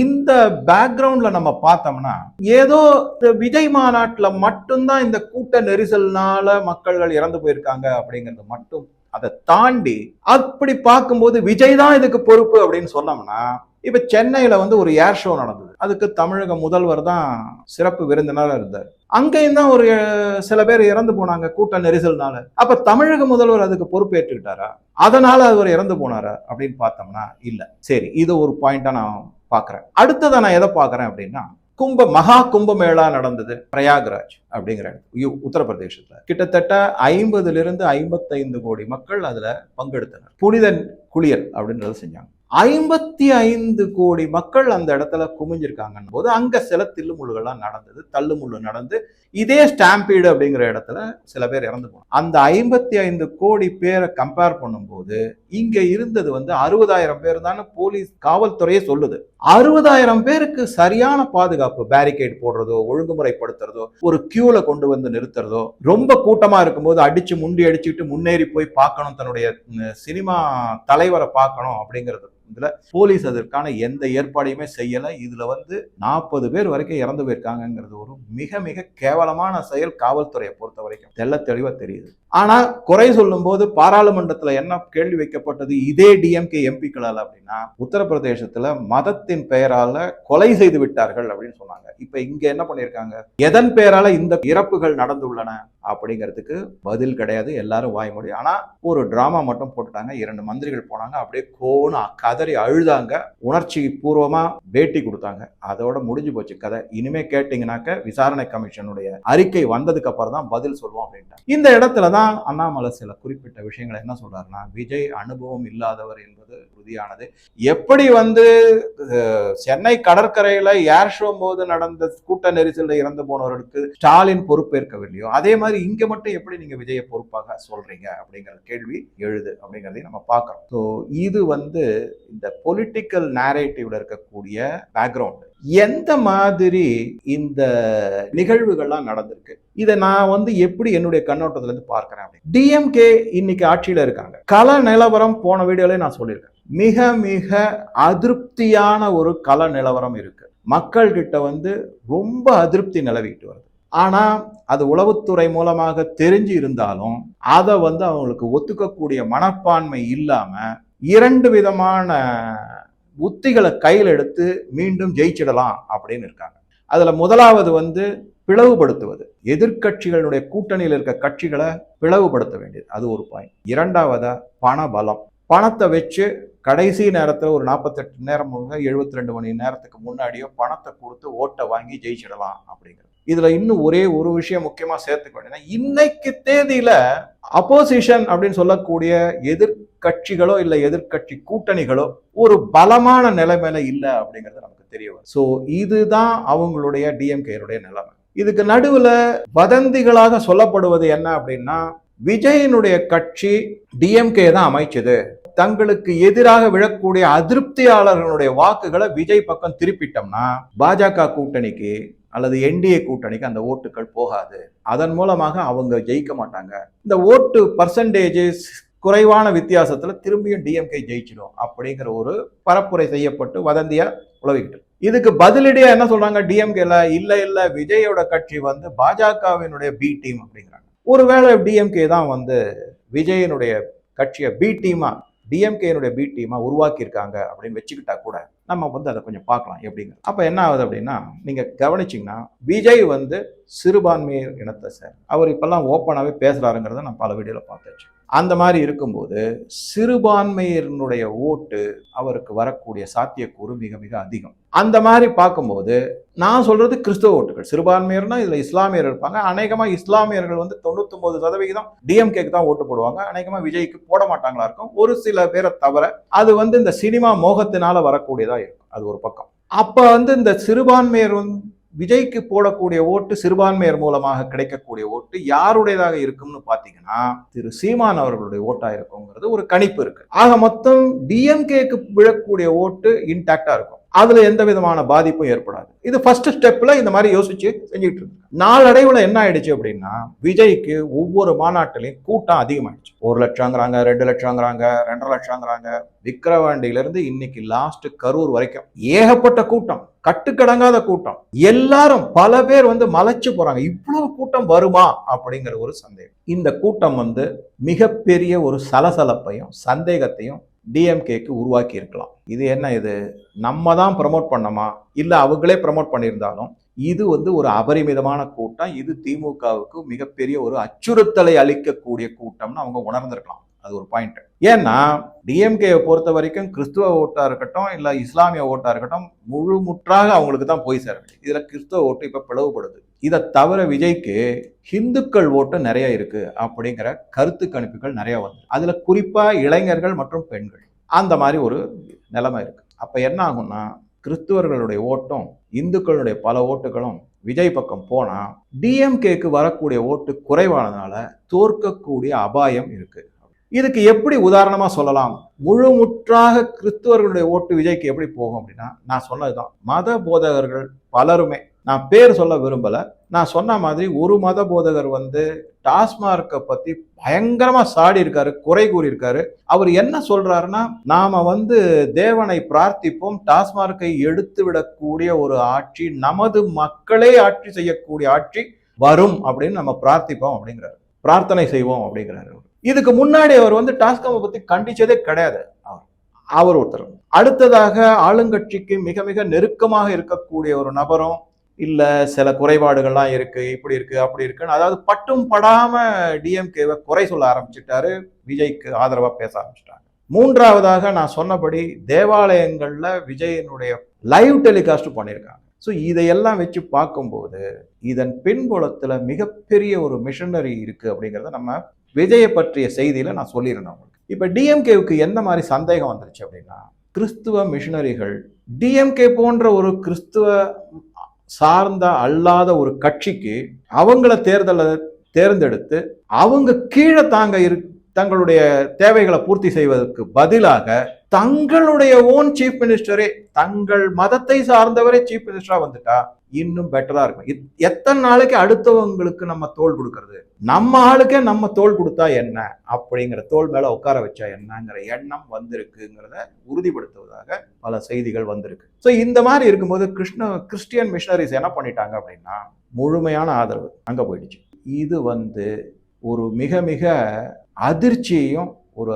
இந்த பேக்ரவுண்ட்ல நம்ம பார்த்தோம்னா ஏதோ விஜய் மாநாட்டில் மட்டும்தான் இந்த கூட்ட நெரிசல்னால மக்கள்கள் இறந்து போயிருக்காங்க அப்படிங்கிறது மட்டும் அதை தாண்டி அப்படி பார்க்கும்போது விஜய் தான் இதுக்கு பொறுப்பு அப்படின்னு சொன்னோம்னா இப்ப சென்னையில வந்து ஒரு ஏர் ஷோ நடந்தது. அதுக்கு தமிழக முதல்வர் தான் சிறப்பு விருந்தினராக இருந்தார். அங்கேயும் தான் ஒரு சில பேர் இறந்து போனாங்க கூட்ட நெரிசல்னால. அப்ப தமிழக முதல்வர் அதுக்கு பொறுப்பேற்றுக்கிட்டாரா? அதனால அவர் இறந்து போனாரா அப்படின்னு பார்த்தோம்னா இல்லை. சரி இது ஒரு பாயிண்டா நான் பார்க்கறேன். அடுத்ததை நான் எதை பார்க்குறேன் அப்படின்னா கும்ப மகா கும்பமேளா நடந்தது. பிரயாக்ராஜ் அப்படிங்கிற இடத்துல, உத்தரப்பிரதேசத்துல. கிட்டத்தட்ட ஐம்பதுல இருந்து ஐம்பத்தைந்து கோடி மக்கள் அதுல பங்கெடுத்தனர். புனித குளியல் அப்படின்றத செஞ்சாங்க. ஐம்பத்தி ஐந்து கோடி மக்கள் அந்த இடத்துல குமிஞ்சிருக்காங்கன்னு போது அங்க சில தில்லுமுள்ளுகள்லாம் நடந்தது தள்ளுமுள்ளு நடந்து இதே ஸ்டாம்பீடு அப்படிங்கிற இடத்துல சில பேர் இறந்து போனாங்க. அந்த ஐம்பத்தி ஐந்து கோடி பேரை கம்பேர் பண்ணும்போது இங்க இருந்தது வந்து அறுபதாயிரம் பேர் தானே போலீஸ் காவல்துறையே சொல்லுது. அறுபதாயிரம் பேருக்கு சரியான பாதுகாப்பு பேரிகேட் போடுறதோ ஒழுங்குமுறைப்படுத்துறதோ ஒரு கியூல கொண்டு வந்து நிறுத்துறதோ ரொம்ப கூட்டமா இருக்கும்போது அடிச்சு முண்டி அடிச்சுட்டு முன்னேறி போய் பார்க்கணும் தன்னுடைய சினிமா தலைவரை பார்க்கணும் அப்படிங்கிறது. இதில் போலீஸ் அதற்கான எந்த ஏற்பாடையுமே செய்யலை. இதில் வந்து நாற்பது பேர் வரைக்கும் இறந்து போயிருக்காங்கங்கிறது ஒரு மிக மிக கேவலமான செயல் காவல்துறையை பொறுத்த வரைக்கும் தெள்ள தெளிவாக தெரியுது. ஆனா குறை சொல்லும் போது பாராளுமன்றத்துல என்ன கேள்வி வைக்கப்பட்டது? இதே டிஎம்கே எம்பிக்களால் அப்படின்னா உத்தரப்பிரதேசத்துல மதத்தின் பெயரால கொலை செய்து விட்டார்கள் அப்படின்னு சொன்னாங்க. இப்ப இங்க என்ன பண்ணிருக்காங்க? எதன் பெயரால இந்த இறப்புகள் நடந்துள்ளன அப்படிங்கிறதுக்கு பதில் கிடையாது. எல்லாரும் வாய் முடியும் ஆனா ஒரு டிராமா மட்டும் போட்டுட்டாங்க. இரண்டு மந்திரிகள் போனாங்க. அப்படியே கோன்னு கதறி அழுதாங்க. உணர்ச்சி பூர்வமா பேட்டி கொடுத்தாங்க. அதோட முடிஞ்சு போச்சு கதை. இனிமே கேட்டீங்கன்னாக்க விசாரணை கமிஷனுடைய அறிக்கை வந்ததுக்கு அப்புறம் தான் பதில் சொல்லுவோம் அப்படின்ட்டு இந்த இடத்துல தான் அண்ணாமலை சில குறிப்பிட்ட விஷயங்களை என்ன சொல்றாருன்னா விஜய் அனுபவம் இல்லாதவர் என்பது உறுதியானது. எப்படி வந்து சென்னை கடற்கரையில ஏர் ஷோ போது நடந்த கூட்ட நெரிசலில் இறந்து போனவர்களுக்கு ஸ்டாலின் பொறுப்பேற்கவில்லையோ அதே மாதிரி இங்க மட்டும் எப்படி நீங்க விஜயை பொறுப்பாக சொல்றீங்க அப்படிங்கிற கேள்வி எழுது அப்படிங்கிறதையும் நம்ம பார்க்கறோம். ஸோ இது வந்து இந்த பொலிட்டிக்கல் நேரேட்டிவ்ல இருக்கக்கூடிய பேக்ரவுண்டு எந்த மாதிரி இந்த நிகழ்வுகள்லாம் நடந்திருக்கு? இதை நான் வந்து எப்படி என்னுடைய கண்ணோட்டத்துல இருந்து பார்க்கிறேன் டிஎம்கே இன்னைக்கு ஆட்சியில இருக்காங்க. கல நிலவரம் போன வீடியோல நான் சொல்லியிருக்கேன். மிக மிக அதிருப்தியான ஒரு கல நிலவரம் இருக்கு. மக்கள் கிட்ட வந்து ரொம்ப அதிருப்தி நிலவிட்டு வருது. ஆனா அது உளவுத்துறை மூலமாக தெரிஞ்சு இருந்தாலும் அதை வந்து அவங்களுக்கு ஒத்துக்கக்கூடிய மனப்பான்மை இல்லாம இரண்டு விதமான உத்திகளை கையில் எடுத்து மீண்டும் ஜெயிச்சிடலாம் அப்படின்னு இருக்காங்க. அதில் முதலாவது வந்து பிளவுபடுத்துவது. எதிர்கட்சிகளுடைய கூட்டணியில் இருக்க கட்சிகளை பிளவுபடுத்த வேண்டியது. அது ஒரு பாயிண்ட் இரண்டாவதா பண பலம் பணத்தை வச்சு கடைசி நேரத்தில் ஒரு நாற்பத்தெட்டு நேரம் எழுபத்தி ரெண்டு மணி நேரத்துக்கு முன்னாடியோ பணத்தை கொடுத்து ஓட்டை வாங்கி ஜெயிச்சிடலாம் அப்படிங்கிறது. இதில் இன்னும் ஒரே ஒரு விஷயம் முக்கியமாக சேர்த்துக்க வேண்டியதுன்னா இன்னைக்கு தேதியில் அப்போசிஷன் அப்படின்னு சொல்லக்கூடிய கட்சிகளோ இல்லை எதிர்க்கட்சி கூட்டணிகளோ ஒரு பலமான நிலைமையில இல்லை அப்படிங்கிறது நமக்கு தெரிய வரும். ஸோ இதுதான் அவங்களுடைய டிஎம்கேருடைய நிலைமை. இதுக்கு நடுவில் வதந்திகளாக சொல்லப்படுவது என்ன அப்படின்னா விஜயனுடைய கட்சி டிஎம்கே தான் அமைச்சது. தங்களுக்கு எதிராக விழக்கூடிய அதிருப்தியாளர்களுடைய வாக்குகளை விஜய் பக்கம் திருப்பிட்டோம்னா பாஜக கூட்டணிக்கு அல்லது என்டிஏ கூட்டணிக்கு அந்த ஓட்டுகள் போகாது. அதன் மூலமாக அவங்க ஜெயிக்க மாட்டாங்க. இந்த ஓட்டு பர்சன்டேஜஸ் குறைவான வித்தியாசத்தில் திரும்பியும் டிஎம்கே ஜெயிச்சிடும் அப்படிங்கிற ஒரு பரப்புரை செய்யப்பட்டு வதந்தியா உழவிக்கிட்டு இதுக்கு பதிலடியா என்ன சொல்றாங்க? டிஎம்கேல இல்ல இல்ல விஜயோட கட்சி வந்து பாஜகவினுடைய பி டீம் அப்படிங்கிறாங்க. ஒருவேளை டிஎம்கே தான் வந்து விஜயனுடைய கட்சியை பி டீமா டிஎம்கேனுடைய பி டீமா உருவாக்கியிருக்காங்க அப்படின்னு வச்சுக்கிட்டா கூட நம்ம வந்து அதை கொஞ்சம் பார்க்கலாம் எப்படிங்க அப்போ என்ன ஆகுது அப்படின்னா நீங்கள் கவனிச்சிங்கன்னா விஜய் வந்து சிறுபான்மையர் இனத்தை சார் அவர் இப்பெல்லாம் ஓப்பனாகவே பேசுகிறாருங்கிறத நான் பல வீடியோவில் பார்த்தாச்சு. அந்த மாதிரி இருக்கும்போது சிறுபான்மையினுடைய ஓட்டு அவருக்கு வரக்கூடிய சாத்தியக்கூறு மிக மிக அதிகம். அந்த மாதிரி பார்க்கும்போது நான் சொல்றது கிறிஸ்தவ ஓட்டுகள். சிறுபான்மையர்னா இதுல இஸ்லாமியர் இருப்பாங்க. அநேகமாக இஸ்லாமியர்கள் வந்து தொண்ணூத்தொன்பது சதவிகிதம் டிஎம்கேக்கு தான் ஓட்டு போடுவாங்க. அநேகமாக விஜய்க்கு போட மாட்டாங்களா இருக்கும். ஒரு சில பேரை தவிர அது வந்து இந்த சினிமா மோகத்தினால வரக்கூடியதா இருக்கும். அது ஒரு பக்கம். அப்ப வந்து இந்த சிறுபான்மையர் வந்து விஜய்க்கு போடக்கூடிய ஓட்டு சிறுபான்மையர் மூலமாக கிடைக்கக்கூடிய ஓட்டு யாருடையதாக இருக்கும்னு பார்த்தீங்கன்னா திரு சீமான் அவர்களுடைய ஓட்டா இருக்குங்கிறது ஒரு கணிப்பு இருக்கு. ஆக மொத்தம் டிஎம்கேக்கு விழக்கூடிய ஓட்டு இன்டாக்டா இருக்கும். அதுல எந்த விதமான பாதிப்பும் ஏற்படாது. இது ஃபர்ஸ்ட் ஸ்டெப்ல இந்த மாதிரி யோசிச்சு செஞ்சுட்டு இருக்கு நாளடைவுல என்ன ஆயிடுச்சு அப்படின்னா விஜய்க்கு ஒவ்வொரு மாநாட்டிலையும் கூட்டம் அதிகமாயிடுச்சு. ஒரு லட்சங்கிறாங்க ரெண்டு லட்சங்கிறாங்க ரெண்டரை லட்சங்கிறாங்க. விக்கிரவாண்டியில இருந்து இன்னைக்கு லாஸ்ட் கரூர் வரைக்கும் ஏகப்பட்ட கூட்டம். கட்டுக்கடங்காத கூட்டம். எல்லாரும் பல பேர் வந்து மலைச்சு போறாங்க. இவ்வளவு கூட்டம் வருமா? அப்படிங்கிற ஒரு சந்தேகம். இந்த கூட்டம் வந்து மிகப்பெரிய ஒரு சலசலப்பையும் சந்தேகத்தையும் டிஎம்கேக்கு உருவாக்கி இருக்கலாம். இது என்ன இது? நம்ம தான் ப்ரமோட் பண்ணோமா? இல்லை அவங்களே ப்ரமோட் பண்ணியிருந்தாலும் இது வந்து ஒரு அபரிமிதமான கூட்டம். இது திமுகவுக்கு மிகப்பெரிய ஒரு அச்சுறுத்தலை அளிக்கக்கூடிய கூட்டம்னு அவங்க உணர்ந்திருக்கலாம். அது ஒரு பாயிண்ட் ஏன்னா டிஎம்கேயை பொறுத்த வரைக்கும் கிறிஸ்துவ ஓட்டாக இருக்கட்டும் இல்லை இஸ்லாமிய ஓட்டாக இருக்கட்டும் முழு முற்றாக அவங்களுக்கு தான் போய் சேர இதில் கிறிஸ்துவ ஓட்டு இப்போ பிளவுபடுது. இதை தவிர விஜய்க்கு ஹிந்துக்கள் ஓட்டு நிறைய இருக்குது அப்படிங்கிற கருத்து கணிப்புகள் நிறையா வந்து. அதில் குறிப்பாக இளைஞர்கள் மற்றும் பெண்கள். அந்த மாதிரி ஒரு நிலைமை இருக்குது அப்போ என்ன ஆகும்னா கிறிஸ்துவர்களுடைய ஓட்டும் இந்துக்களுடைய பல ஓட்டுகளும் விஜய் பக்கம் போனால் டிஎம்கேக்கு வரக்கூடிய ஓட்டு குறைவானதுனால தோற்கக்கூடிய அபாயம் இருக்குது இதுக்கு எப்படி உதாரணமாக சொல்லலாம்? முழு முற்றாக கிறிஸ்துவர்களுடைய ஓட்டு விஜய்க்கு எப்படி போகும் அப்படின்னா நான் சொன்னதுதான். மத போதகர்கள் பலருமே நான் பேர் சொல்ல விரும்பல நான் சொன்ன மாதிரி ஒரு மத போதகர் வந்து டாஸ்மார்க்கை பற்றி பயங்கரமாக சாடி இருக்காரு குறை கூறியிருக்காரு. அவர் என்ன சொல்கிறாருன்னா நாம் வந்து தேவனை பிரார்த்திப்போம் டாஸ்மார்க்கை எடுத்து விடக்கூடிய ஒரு ஆட்சி நமது மக்களே ஆட்சி செய்யக்கூடிய ஆட்சி வரும் அப்படின்னு நம்ம பிரார்த்திப்போம் அப்படிங்கிறாரு. பிரார்த்தனை செய்வோம் அப்படிங்கிறாரு இதுக்கு முன்னாடி அவர் வந்து டாஸ்காமை பத்தி கண்டிச்சதே கிடையாது. அவர் அவர் ஒருத்தர். அடுத்ததாக ஆளுங்கட்சிக்கு மிக மிக நெருக்கமாக இருக்கக்கூடிய ஒரு நபரும் இல்ல சில குறைபாடுகள்லாம் இருக்கு இப்படி இருக்கு அப்படி இருக்குன்னு அதாவது பட்டும் படாம டிஎம்கேவை குறை சொல்ல ஆரம்பிச்சிட்டாரு விஜய்க்கு ஆதரவா பேச ஆரம்பிச்சிட்டாங்க. மூன்றாவதாக நான் சொன்னபடி தேவாலயங்கள்ல விஜயனுடைய லைவ் டெலிகாஸ்ட் பண்ணியிருக்காங்க. ஸோ இதையெல்லாம் வச்சு பார்க்கும்போது இதன் பின்புலத்தில் மிகப்பெரிய ஒரு மிஷனரி இருக்கு அப்படிங்கிறத நம்ம விஜயை பற்றிய செய்தியில் நான் சொல்லியிருந்தேன் உங்களுக்கு. இப்போ டிஎம்கேவுக்கு எந்த மாதிரி சந்தேகம் வந்துருச்சு அப்படின்னா கிறிஸ்துவ மிஷினரிகள் டிஎம்கே போன்ற ஒரு கிறிஸ்துவ சார்ந்த அல்லாத ஒரு கட்சிக்கு அவங்கள தேர்தலை தேர்ந்தெடுத்து அவங்க கீழே தாங்க இரு தங்களுடைய தேவைகளை பூர்த்தி செய்வதற்கு பதிலாக தங்களுடைய ஓன் சீஃப் மினிஸ்டரே தங்கள் மதத்தை சார்ந்தவரே சீஃப் மினிஸ்டரா வந்துட்டா இன்னும் பெட்டரா இருக்கும். இத்- எத்தனை நாளைக்கு அடுத்தவங்களுக்கு நம்ம தோல் கொடுக்கறது? நம்ம ஆளுக்கே நம்ம தோல் கொடுத்தா என்ன? அப்படிங்கிற தோல் மேல உட்கார வச்சா என்னங்கிற எண்ணம் வந்திருக்குங்கிறத உறுதிப்படுத்துவதாக பல செய்திகள் வந்திருக்கு. ஸோ இந்த மாதிரி இருக்கும்போது கிருஷ்ண கிறிஸ்டியன் மிஷனரிஸ் என்ன பண்ணிட்டாங்க அப்படின்னா முழுமையான ஆதரவு அங்க போயிடுச்சு. இது வந்து ஒரு மிக மிக அதிர்ச்சியையும் ஒரு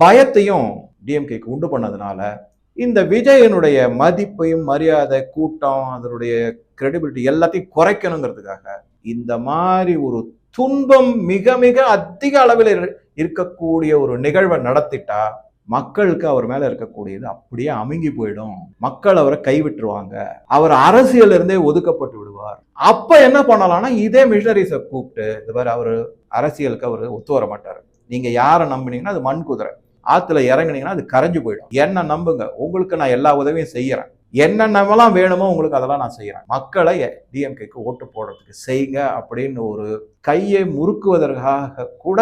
பயத்தையும் டிஎம்கேக்கு உண்டு பண்ணதுனால இந்த விஜயனுடைய மதிப்பையும் மரியாதை கூட்டம் அதனுடைய கிரெடிபிலிட்டி எல்லாத்தையும் குறைக்கணுங்கிறதுக்காக இந்த மாதிரி ஒரு துன்பம் மிக மிக அதிக அளவில் இரு- இருக்கக்கூடிய ஒரு நிகழ்வை நடத்திட்டா மக்களுக்கு அவர் மேல இருக்கக்கூடியது அப்படியே அமுங்கி போயிடும். மக்கள் அவரை கைவிட்டுருவாங்க. அவர் அரசியல் இருந்தே ஒதுக்கப்பட்டு விடுவார். அப்ப என்ன பண்ணலாம்னா இதே மிஷனரிஸை கூப்பிட்டு இது மாதிரி அவர் அரசியலுக்கு அவர் ஒத்து வர மாட்டார். நீங்க யாரை நம்பினீங்கன்னா அது மண் குதிரை ஆற்றுல இறங்குனீங்கன்னா அது கரைஞ்சு போயிடும். என்ன நம்புங்க? உங்களுக்கு நான் எல்லா உதவியும் செய்கிறேன் என்னென்னவெல்லாம் வேணுமோ உங்களுக்கு அதெல்லாம் நான் செய்கிறேன் மக்களை டிஎம்கேக்கு ஓட்டு போடுறதுக்கு செய்யுங்க அப்படின்னு ஒரு கையை முறுக்குவதற்காக கூட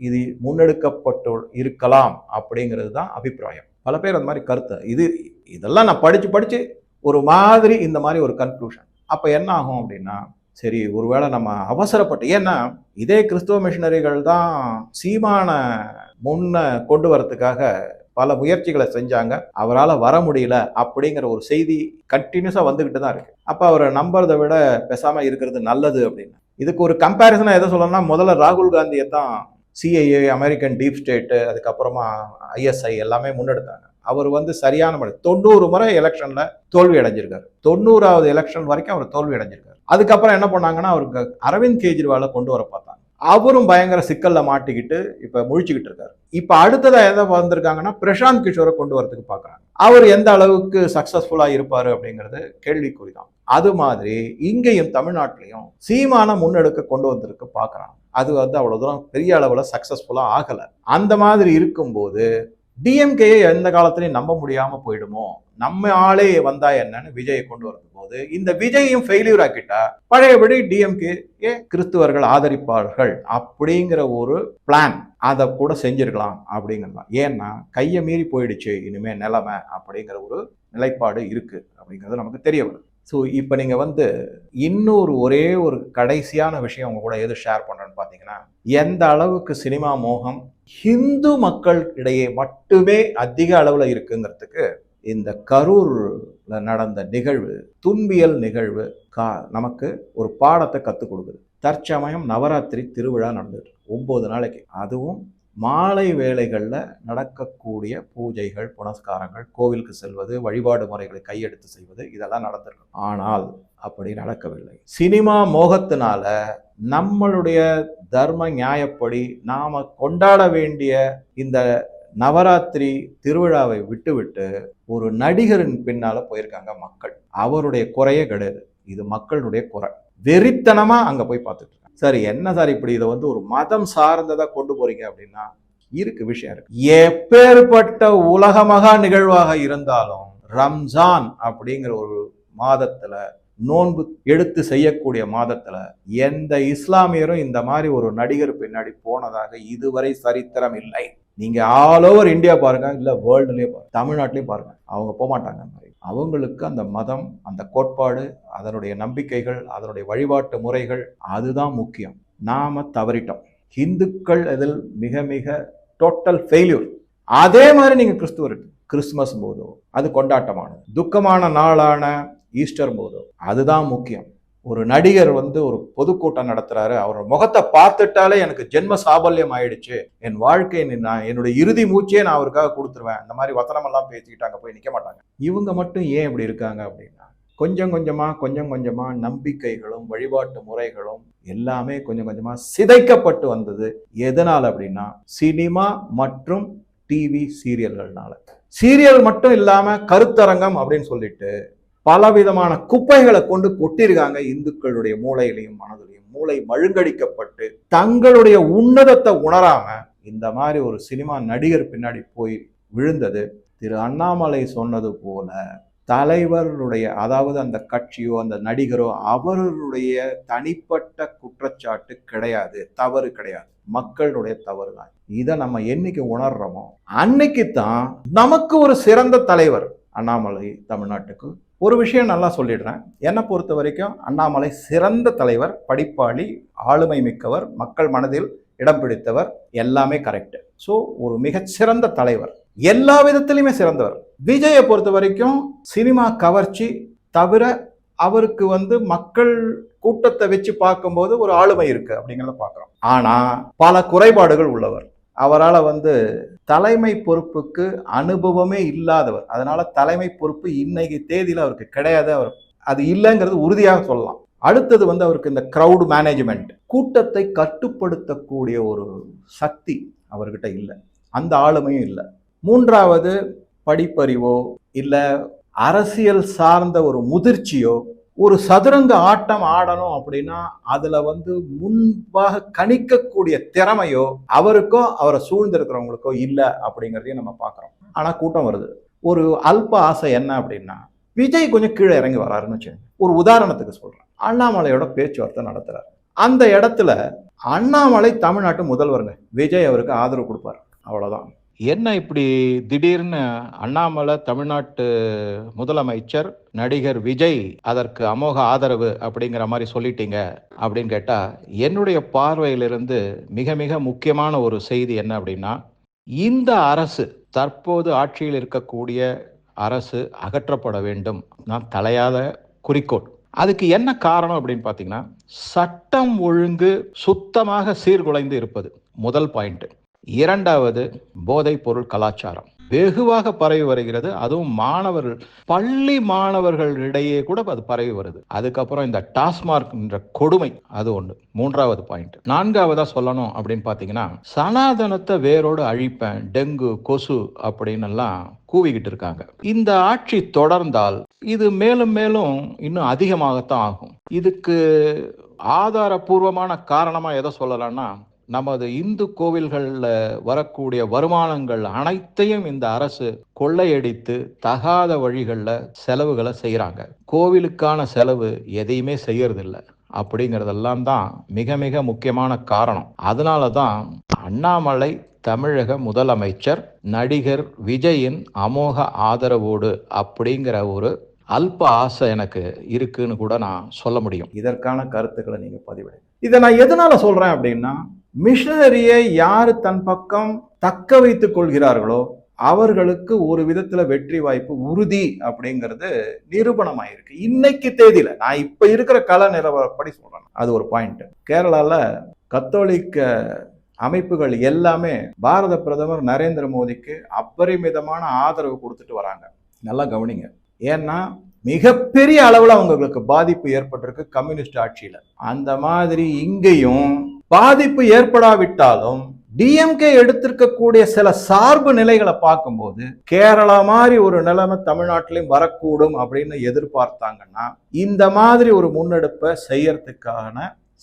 இது முன்னெடுக்கப்பட்டு இருக்கலாம் அப்படிங்கிறது தான் அபிப்பிராயம். பல பேர் அந்த மாதிரி கருத்து. இது இதெல்லாம் நான் படித்து படித்து ஒரு மாதிரி இந்த மாதிரி ஒரு கன்க்ளூஷன் அப்போ என்ன ஆகும் அப்படின்னா சரி ஒருவேளை நம்ம அவசரப்பட்டு ஏன்னா இதே கிறிஸ்துவ மிஷினரிகள் தான் சீமான முன்ன கொண்டு வரத்துக்காக பல முயற்சிகளை செஞ்சாங்க. அவரால் வர முடியல அப்படிங்கிற ஒரு செய்தி கண்டினியூஸாக வந்துக்கிட்டு தான் இருக்குது அப்போ அவரை நம்புறதை விட பேசாமல் இருக்கிறது நல்லது அப்படின்னு. இதுக்கு ஒரு கம்பேரிசனாக எதை சொல்லணும்னா முதல்ல ராகுல் காந்தியை தான் சிஐஏ அமெரிக்கன் டீப் ஸ்டேட்டு அதுக்கப்புறமா ஐஎஸ்ஐ எல்லாமே முன்னெடுத்தாங்க. அவர் வந்து சரியான முறை தொண்ணூறு முறை எலெக்ஷனில் தோல்வி அடைஞ்சிருக்காரு. தொண்ணூறாவது எலெக்ஷன் வரைக்கும் அவர் தோல்வி அடைஞ்சிருக்காரு. அதுக்கப்புறம் என்ன பண்ணாங்கன்னா அவருக்கு அரவிந்த் கெஜ்ரிவாலை கொண்டு வர பார்த்தாங்க. அவரும் பயங்கர சிக்கலில் மாட்டிக்கிட்டு இப்போ முழிச்சுக்கிட்டு இருக்காரு. இப்போ அடுத்ததாக எதை வந்திருக்காங்கன்னா பிரசாந்த் கிஷோரை கொண்டு வரதுக்கு பார்க்குறாங்க. அவர் எந்த அளவுக்கு சக்ஸஸ்ஃபுல்லாக இருப்பார் அப்படிங்கிறது கேள்விக்குறி தான் அது மாதிரி இங்கேயும் தமிழ்நாட்டிலையும் சீமான முன்னெடுக்க கொண்டு வந்திருக்கு பார்க்குறாங்க. அது வந்து அவ்வளோ தூரம் பெரிய அளவில் சக்ஸஸ்ஃபுல்லாக ஆகலை. அந்த மாதிரி இருக்கும்போது டிஎம்கேயை எந்த காலத்துலையும் நம்ப முடியாமல் போயிடுமோ? நம்ம ஆளே வந்தா என்னன்னு விஜயை கொண்டு வரது போது இந்த விஜயையும் ஃபெயிலியர் ஆக்கிட்டா பழையபடி டிஎம்கே ஏ கிறிஸ்துவர்கள் ஆதரிப்பார்கள் அப்படிங்கிற ஒரு பிளான் அதை கூட செஞ்சிருக்கலாம் அப்படிங்கலாம் ஏன்னா கையை மீறி போயிடுச்சு இனிமே நிலைமை அப்படிங்கிற ஒரு நிலைப்பாடு இருக்கு அப்படிங்கிறது நமக்கு தெரிய வருது. ஸோ இப்போ நீங்கள் வந்து இன்னொரு ஒரே ஒரு கடைசியான விஷயம் உங்க கூட எது ஷேர் பண்ணுறேன்னு பார்த்தீங்கன்னா எந்த அளவுக்கு சினிமா மோகம் ஹிந்து மக்கள் இடையே மட்டுமே அதிக அளவில் இருக்குங்கிறதுக்கு இந்த கரூரில் நடந்த நிகழ்வு துன்பியல் நிகழ்வு கா நமக்கு ஒரு பாடத்தை கற்றுக் கொடுக்குது. தற்சமயம் நவராத்திரி திருவிழா நடந்துட்டு ஒம்பது நாளைக்கு. அதுவும் மாலை வேளைகளில் நடக்கக்கூடிய பூஜைகள் புனஸ்காரங்கள் கோவிலுக்கு செல்வது வழிபாடு முறைகளை கையெடுத்து செய்வது இதெல்லாம் நடந்திருக்கு ஆனால் அப்படி நடக்கவில்லை. சினிமா மோகத்தினால நம்மளுடைய தர்ம நியாயப்படி நாம கொண்டாட வேண்டிய இந்த நவராத்திரி திருவிழாவை விட்டுவிட்டு ஒரு நடிகரின் பின்னால போயிருக்காங்க மக்கள். அவருடைய குறையே கிடையாது. இது மக்களுடைய குறை. வெறித்தனமா அங்க போய் பார்த்துட்டு இருக்காங்க. சரி என்ன சார் இப்படி இதை வந்து ஒரு மதம் சார்ந்ததா கொண்டு போறீங்க அப்படின்னா இருக்கு விஷயம் இருக்கு. எப்பேற்பட்ட உலக மகா நிகழ்வாக இருந்தாலும் ரம்ஜான் அப்படிங்கிற ஒரு மாதத்துல நோன்பு எடுத்து செய்யக்கூடிய மாதத்துல எந்த இஸ்லாமியரும் இந்த மாதிரி ஒரு நடிகர் பின்னாடி போனதாக இதுவரை சரித்திரம் இல்லை. நீங்க ஆல் ஓவர் இந்தியா பாருங்க இல்ல வேர்ல்டுலயே பாருங்க தமிழ்நாட்டிலயும் பாருங்க. அவங்க போக மாட்டாங்க மாதிரி. அவங்களுக்கு அந்த மதம் அந்த கோட்பாடு அதனுடைய நம்பிக்கைகள் அதனுடைய வழிபாட்டு முறைகள் அதுதான் முக்கியம். நாம தவறிட்டோம். ஹிந்துக்கள் இதில் மிக மிக டோட்டல் ஃபெயில்யூர் அதே மாதிரி நீங்க கிறிஸ்துவர் கிறிஸ்துமஸ் போதோ அது கொண்டாட்டமானது. துக்கமான நாளான ஈஸ்டர் போதோ அதுதான் முக்கியம். ஒரு நடிகர் வந்து ஒரு பொதுக்கூட்டம் நடத்துறாரு. அவர் முகத்தை பார்த்துட்டாலே எனக்கு ஜென்ம சாபல்யம் ஆயிடுச்சு. என் வாழ்க்கை நான் என்னுடைய இறுதி மூச்சே நான் அவருக்காக கொடுத்துருவேன். இந்த மாதிரி வசனமெல்லாம் பேசிக்கிட்டாங்க போய் நிற்க மாட்டாங்க. இவங்க மட்டும் ஏன் இப்படி இருக்காங்க அப்படின்னா கொஞ்சம் கொஞ்சமா கொஞ்சம் கொஞ்சமா நம்பிக்கைகளும் வழிபாட்டு முறைகளும் எல்லாமே கொஞ்சம் கொஞ்சமா சிதைக்கப்பட்டு வந்தது. எதனால் அப்படின்னா சினிமா மற்றும் டிவி சீரியல்கள்னால. சீரியல் மட்டும் இல்லாமல் கருத்தரங்கம் அப்படின்னு சொல்லிட்டு பலவிதமான குப்பைகளை கொண்டு கொட்டிருக்காங்க இந்துக்களுடைய மூளையிலையும் மனதிலையும். மூளை மழுங்கடிக்கப்பட்டு தங்களுடைய உன்னதத்தை உணராம இந்த மாதிரி ஒரு சினிமா நடிகர் பின்னாடி போய் விழுந்தது. திரு அண்ணாமலை சொன்னது போல தலைவருடைய அதாவது அந்த கட்சியோ அந்த நடிகரோ அவர்களுடைய தனிப்பட்ட குற்றச்சாட்டு கிடையாது. தவறு கிடையாது. மக்களுடைய தவறு தான். இதை நம்ம என்னைக்கு உணர்றோமோ அன்னைக்கு தான் நமக்கு ஒரு சிறந்த தலைவர் அண்ணாமலை தமிழ்நாட்டுக்கு ஒரு விஷயம் நல்லா சொல்லிடுறேன். என்னை பொறுத்த வரைக்கும் அண்ணாமலை சிறந்த தலைவர் படிப்பாளி ஆளுமை மிக்கவர் மக்கள் மனதில் இடம் பிடித்தவர் எல்லாமே கரெக்டு ஸோ ஒரு மிகச்சிறந்த தலைவர். எல்லா விதத்திலையுமே சிறந்தவர். விஜயை பொறுத்த வரைக்கும் சினிமா கவர்ச்சி தவிர அவருக்கு வந்து மக்கள் கூட்டத்தை வச்சு பார்க்கும்போது ஒரு ஆளுமை இருக்கு அப்படிங்கிறத பார்க்குறோம். ஆனால் பல குறைபாடுகள் உள்ளவர். அவரால் வந்து தலைமை பொறுப்புக்கு அனுபவமே இல்லாதவர். அதனால் தலைமை பொறுப்பு இன்னைக்கு தேதியில் அவருக்கு கிடையாது. அவர் அது இல்லைங்கிறது உறுதியாக சொல்லலாம். அடுத்தது வந்து அவருக்கு இந்த க்ரௌடு மேனேஜ்மெண்ட் கூட்டத்தை கட்டுப்படுத்தக்கூடிய ஒரு சக்தி அவர்கிட்ட இல்லை. அந்த ஆளுமையும் இல்லை. மூன்றாவது படிப்பறிவோ இல்லை அரசியல் சார்ந்த ஒரு முதிர்ச்சியோ ஒரு சதுரங்க ஆட்டம் ஆடணும் அப்படின்னா அதுல வந்து முன்பாக கணிக்கக்கூடிய திறமையோ அவருக்கோ அவரை சூழ்ந்திருக்கிறவங்களுக்கோ இல்லை அப்படிங்கிறதையும் நம்ம பார்க்குறோம். ஆனால் கூட்டம் வருது. ஒரு அல்ப ஆசை என்ன அப்படின்னா விஜய் கொஞ்சம் கீழே இறங்கி வராருன்னு வச்சுக்கோங்க. ஒரு உதாரணத்துக்கு சொல்கிறேன் அண்ணாமலையோட பேச்சுவார்த்தை நடத்துகிறார் அந்த இடத்துல அண்ணாமலை தமிழ்நாட்டு முதல்வருங்க. விஜய் அவருக்கு ஆதரவு கொடுப்பாரு. அவ்வளோதான் என்ன இப்படி திடீர்னு அண்ணாமலை தமிழ்நாட்டு முதலமைச்சர் நடிகர் விஜய் அதற்கு அமோக ஆதரவு அப்படிங்கிற மாதிரி சொல்லிட்டீங்க அப்படின்னு கேட்டா என்னுடைய பார்வையிலிருந்து மிக மிக முக்கியமான ஒரு செய்தி என்ன அப்படின்னா இந்த அரசு தற்போது ஆட்சியில் இருக்கக்கூடிய அரசு அகற்றப்பட வேண்டும். நான் தலையாத குறிக்கோள். அதுக்கு என்ன காரணம் அப்படின்னு பார்த்தீங்கன்னா சட்டம் ஒழுங்கு சுத்தமாக சீர்குலைந்து இருப்பது. முதல் பாயிண்ட் இரண்டாவது போதைப் பொருள் கலாச்சாரம். வெகுவாக பரவி வருகிறது. அதுவும் மாணவர்கள் பள்ளி மாணவர்களிடையே கூட அது பரவி வருது. அதுக்கப்புறம் இந்த டாஸ்மார்க் என்ற கொடுமை அது ஒன்று மூன்றாவது பாயிண்ட் நான்காவதா சொல்லணும் அப்படின்னு பார்த்தீங்கன்னா சனாதனத்தை வேரோடு அழிப்பேன் டெங்கு கொசு அப்படின்னு எல்லாம் கூவிக்கிட்டு இருக்காங்க. இந்த ஆட்சி தொடர்ந்தால் இது மேலும் மேலும் இன்னும் அதிகமாகத்தான் ஆகும். இதுக்கு ஆதாரபூர்வமான காரணமா எதை சொல்லலாம்னா நமது இந்து கோவில்களில் வரக்கூடிய வருமானங்கள் அனைத்தையும் இந்த அரசு கொள்ளையடித்து தகாத வழிகளில் செலவுகளை செய்கிறாங்க கோவிலுக்கான செலவு எதையுமே செய்யறதில்லை. அப்படிங்கிறதெல்லாம் தான் மிக மிக முக்கியமான காரணம். அதனால தான் அண்ணாமலை தமிழக முதலமைச்சர் நடிகர் விஜயின் அமோக ஆதரவோடு அப்படிங்கிற ஒரு அல்ப ஆசை எனக்கு இருக்குன்னு கூட நான் சொல்ல முடியும். இதற்கான கருத்துக்களை நீங்க பதிவிடுங்க. இதை நான் எதனால சொல்றேன் அப்படின்னா மிஷனரியை யார் தன் பக்கம் தக்க வைத்துக் கொள்கிறார்களோ அவர்களுக்கு ஒரு விதத்துல வெற்றி வாய்ப்பு உறுதி அப்படிங்கிறது நிரூபணமாயிருக்கு. இன்னைக்கு தேதியில நான் இப்ப இருக்கிற கல நிலவரப்படி சொல்றேன். அது ஒரு பாயிண்ட் கேரளால கத்தோலிக்க அமைப்புகள் எல்லாமே பாரத பிரதமர் நரேந்திர மோடிக்கு அபரிமிதமான ஆதரவு கொடுத்துட்டு வராங்க. நல்லா கவனிங்க. ஏன்னா மிகப்பெரிய அளவில் அவங்களுக்கு பாதிப்பு ஏற்பட்டிருக்கு கம்யூனிஸ்ட் ஆட்சியில. அந்த மாதிரி இங்கேயும் பாதிப்பு ஏற்படாவிட்டாலும் டிஎம்கே எடுத்திருக்கக்கூடிய சில சார்பு நிலைகளை பார்க்கும்போது கேரளா மாதிரி ஒரு நிலைமை தமிழ்நாட்டிலையும் வரக்கூடும் அப்படின்னு எதிர்பார்த்தாங்கன்னா இந்த மாதிரி ஒரு முன்னெடுப்பை செய்யறதுக்கான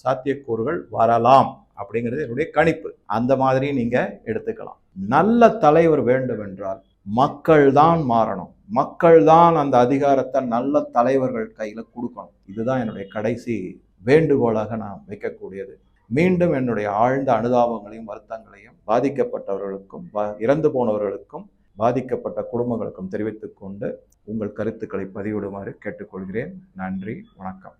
சாத்தியக்கூறுகள் வரலாம் அப்படிங்கிறது என்னுடைய கணிப்பு. அந்த மாதிரி நீங்க எடுத்துக்கலாம். நல்ல தலைவர் வேண்டும் என்றால் மக்கள் தான் மாறணும். மக்கள் தான் அந்த அதிகாரத்தை நல்ல தலைவர்கள் கையில் கொடுக்கணும். இதுதான் என்னுடைய கடைசி வேண்டுகோளாக நான் வைக்கக்கூடியது. மீண்டும் என்னுடைய ஆழ்ந்த அனுதாபங்களையும் வருத்தங்களையும் பாதிக்கப்பட்டவர்களுக்கும் இறந்து போனவர்களுக்கும் பாதிக்கப்பட்ட குடும்பங்களுக்கும் தெரிவித்துக்கொண்டு உங்கள் கருத்துக்களை பதிவிடுமாறு கேட்டுக்கொள்கிறேன். நன்றி வணக்கம்.